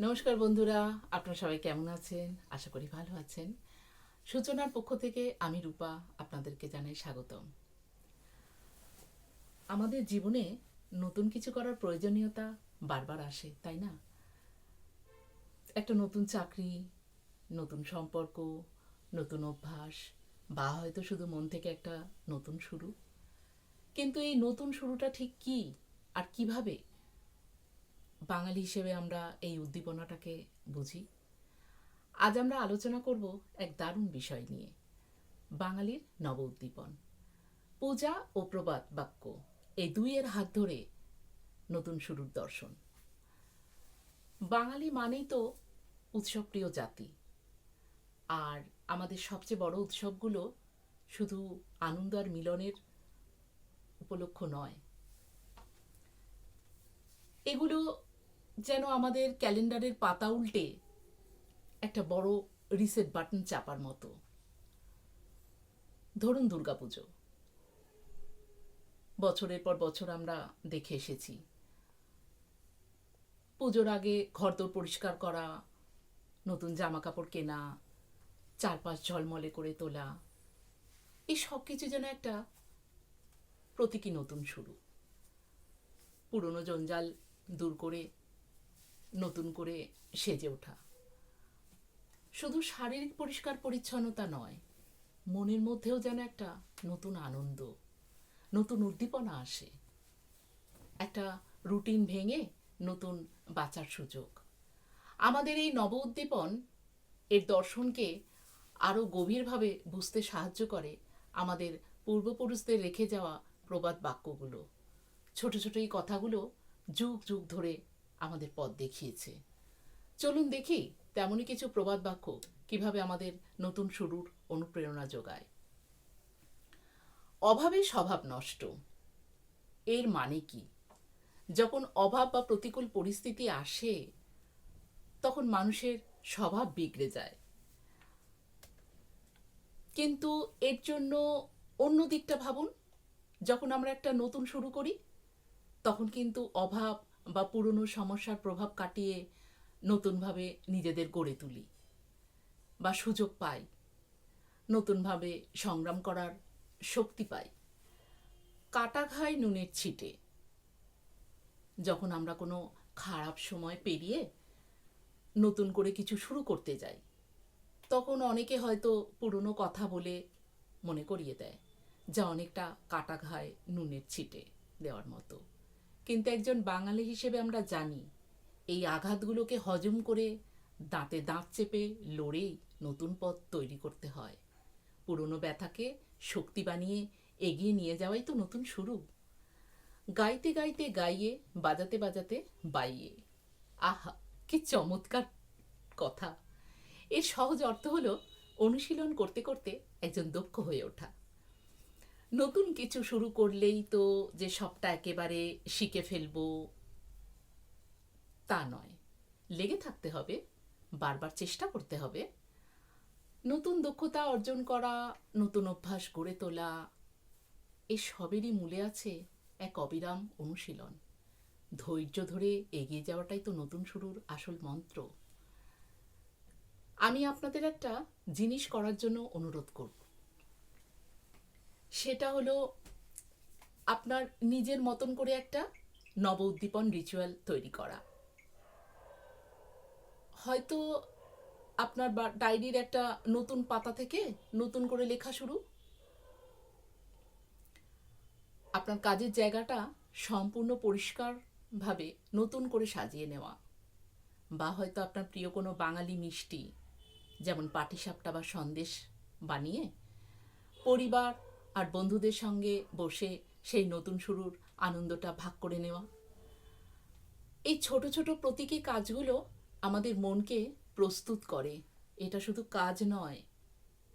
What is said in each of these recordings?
নমস্কার বন্ধুরা, আপনারা সবাই কেমন আছেন? আশা করি ভালো আছেন। সূচনার পক্ষ থেকে আমি রূপা, আপনাদেরকে জানাই স্বাগতম। আমাদের জীবনে নতুন কিছু করার প্রয়োজনীয়তা বারবার আসে, তাই না? একটা নতুন চাকরি, নতুন সম্পর্ক, নতুন অভ্যাস, বা হয়তো শুধু মন থেকে একটা নতুন শুরু। কিন্তু এই নতুন শুরুটা ঠিক কি আর কীভাবে? বাঙালি হিসেবে আমরা এই উদ্দীপনাটাকে বুঝি। আজ আমরা আলোচনা করব এক দারুণ বিষয় নিয়ে, বাঙালির নব উদ্দীপন। পূজা ও প্রবাদ বাক্য, এই দুইয়ের হাত ধরে নতুন শুরুর দর্শন। বাঙালি মানেই তো উৎসবপ্রিয় জাতি। আর আমাদের সবচেয়ে বড় উৎসবগুলো শুধু আনন্দ আর মিলনের উপলক্ষ নয়। এগুলো যেন আমাদের ক্যালেন্ডারের পাতা উল্টে একটা বড় রিসেট বাটন চাপার মতো। ধরুন দুর্গাপুজো। বছরের পর বছর আমরা দেখে এসেছি। পুজোর আগে ঘরদোর পরিষ্কার করা, নতুন জামা কাপড় কেনা, চারপাশ ঝলমলে করে তোলা, এই সব কিছু যেন একটা প্রতীকী নতুন শুরু। পুরনো জঞ্জাল দূর করে নতুন করে সেজে ওঠা। শুধু শারীরিক পরিষ্কার পরিচ্ছন্নতা নয়, মনের মধ্যেও যেন একটা নতুন আনন্দ, নতুন উদ্দীপনা আসে। একটা রুটিন ভেঙে নতুন বাঁচার সুযোগ। আমাদের এই নব উদ্দীপন এর দর্শনকে আরও গভীরভাবে বুঝতে সাহায্য করে আমাদের পূর্বপুরুষদের রেখে যাওয়া প্রবাদ বাক্যগুলো। ছোট ছোট এই কথাগুলো যুগ যুগ ধরে আমাদের পথ দেখিয়েছে। চলুন দেখি তেমনই কিছু প্রবাদ বাক্য কীভাবে আমাদের নতুন শুরুর অনুপ্রেরণা যোগায়। অভাবে স্বভাব নষ্ট, এর মানে কি? যখন অভাব বা প্রতিকূল পরিস্থিতি আসে, তখন মানুষের স্বভাব বিগড়ে যায়। কিন্তু এর জন্য অন্য দিকটা ভাবুন। যখন আমরা একটা নতুন শুরু করি, তখন কিন্তু অভাব বা পুরনো সমস্যার প্রভাব কাটিয়ে নতুনভাবে নিজেদের গড়ে তুলি বা সুযোগ পাই, নতুনভাবে সংগ্রাম করার শক্তি পাই। কাটা খায় নুনের ছিটে। যখন আমরা কোনো খারাপ সময় পেরিয়ে নতুন করে কিছু শুরু করতে যাই, তখন অনেকে হয়তো পুরনো কথা বলে মনে করিয়ে দেয়, যা অনেকটা কাটা ঘায় নুনের ছিটে দেওয়ার মতো। কিন্তু একজন বাঙালি হিসেবে আমরা জানি, এই আঘাতগুলোকে হজম করে দাঁতে দাঁত চেপে লড়েই নতুন পথ তৈরি করতে হয়। পুরনো ব্যথাকে শক্তি বানিয়ে এগিয়ে নিয়ে যাওয়াই তো নতুন শুরু। গাইতে গাইতে গাইয়ে, বাজাতে বাজাতে বাইয়ে। আহা, কি চমৎকার কথা। এর সহজ অর্থ হলো অনুশীলন করতে করতে একজন দক্ষ হয়ে ওঠা। নতুন কিছু শুরু করলেই তো যে সবটা একেবারে শিখে ফেলব, তা নয়। লেগে থাকতে হবে, বারবার চেষ্টা করতে হবে। নতুন দক্ষতা অর্জন করা, নতুন অভ্যাস গড়ে তোলা, এ সবেরই মূলে আছে এক অবিরাম অনুশীলন। ধৈর্য ধরে এগিয়ে যাওয়াটাই তো নতুন শুরুর আসল মন্ত্র। আমি আপনাদের একটা জিনিস করার জন্য অনুরোধ করব। সেটা হলো আপনার নিজের মতন করে একটা নব উদ্দীপন রিচুয়াল তৈরি করা। হয়তো আপনার ডায়েরির একটা নতুন পাতা থেকে নতুন করে লেখা শুরু। আপনার কাজের জায়গাটা সম্পূর্ণ পরিষ্কারভাবে নতুন করে সাজিয়ে নেওয়া। বা হয়তো আপনার প্রিয় কোনো বাঙালি মিষ্টি, যেমন পাটিসাপটা বা সন্দেশ বানিয়ে পরিবার আর বন্ধুদের সঙ্গে বসে সেই নতুন শুরুর আনন্দটা ভাগ করে নেওয়া। এই ছোট ছোট প্রতীকী কাজগুলো আমাদের মনকে প্রস্তুত করে। এটা শুধু কাজ নয়,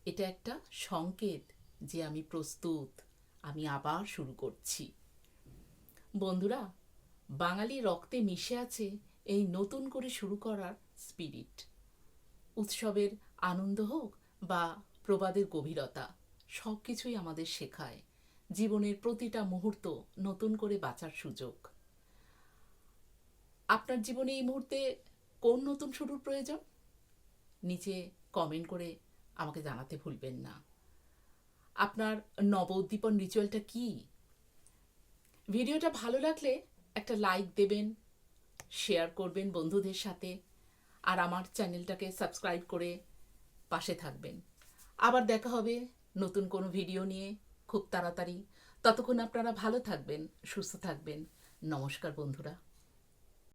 এটা একটা সংকেত যে আমি প্রস্তুত, আমি আবার শুরু করছি। বন্ধুরা, বাঙালি রক্তে মিশে আছে এই নতুন করে শুরু করার স্পিরিট উৎসবের আনন্দ হোক বা প্রবাদের গভীরতা সব কিছুই আমাদের শেখায়। জীবনের প্রতিটা মুহূর্ত নতুন করে বাঁচার সুযোগ। আপনার জীবনে এই মুহূর্তে কোন নতুন শুরুর প্রয়োজন? নিচে কমেন্ট করে আমাকে জানাতে ভুলবেন না। আপনার নব উদ্দীপন রিচুয়ালটা কি? ভিডিওটা ভালো লাগলে একটা লাইক দেবেন শেয়ার করবেন বন্ধুদের সাথে, আর আমার চ্যানেলটাকে সাবস্ক্রাইব করে পাশে থাকবেন। আবার দেখা হবে নতুন কোনো ভিডিও নিয়ে খুব তাড়াতাড়ি। ততক্ষণ আপনারা ভালো থাকবেন সুস্থ থাকবেন। নমস্কার বন্ধুরা।